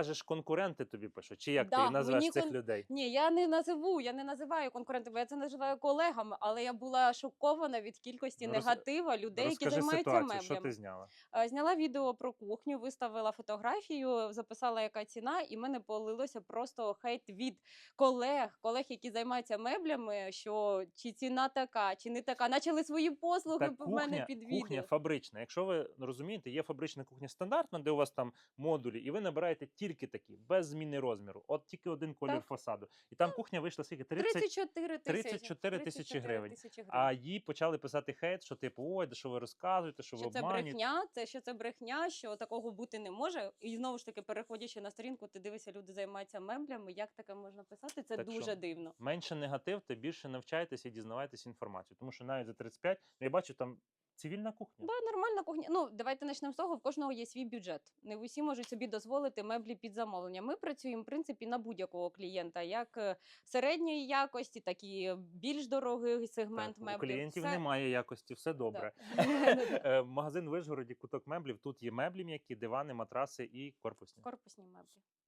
Кажеш, конкуренти тобі пишуть, чи як Да, ти назвеш мені цих кон- людей? Ні, я не називу, я не називаю конкурентами, я це називаю колегами, але я була шокована від кількості Ну, роз- негатива людей, які займаються ситуацію, що меблями. ти зняла? Е, Зняла відео про кухню, виставила фотографію, записала, яка ціна, і мене полилося просто хейт від колег, колег, які займаються меблями, що чи ціна така, чи не така. Начали свої послуги Так, в мене під відео. кухня фабрична. Якщо ви розумієте, є фабрична кухня стандартна, де у вас там модулі, і ви набираєте тільки такі, без зміни розміру. От тільки один колір Так. фасаду. І там кухня вийшла скільки? 30, 34 тисячі. 34 тисячі гривень. тисячі А їй почали писати хейт, що типу, ой, да що ви розказуєте, що, що ви це брехня, це що це брехня, що такого бути не може. І знову ж таки, переходячи на сторінку, ти дивишся, люди займаються меблями. Як таке можна писати? Це Так дуже що? дивно. Менше негатив, ти більше навчайтеся і дізнавайтеся інформацію. Тому що навіть за 35, ну, я бачу, там цивільна кухня. Да, нормальна кухня. Ну давайте почнемо з того. В кожного є свій бюджет. Не усі можуть собі дозволити меблі під замовлення. Ми працюємо в принципі на будь-якого клієнта, як е, середньої якості, так і більш дорогий сегмент Так, у клієнтів Все- немає якості, все добре. Да. Е, Магазин в Вишгороді, куток меблів. Тут є меблі м'які, дивани, матраси і корпусні. Корпусні меблі.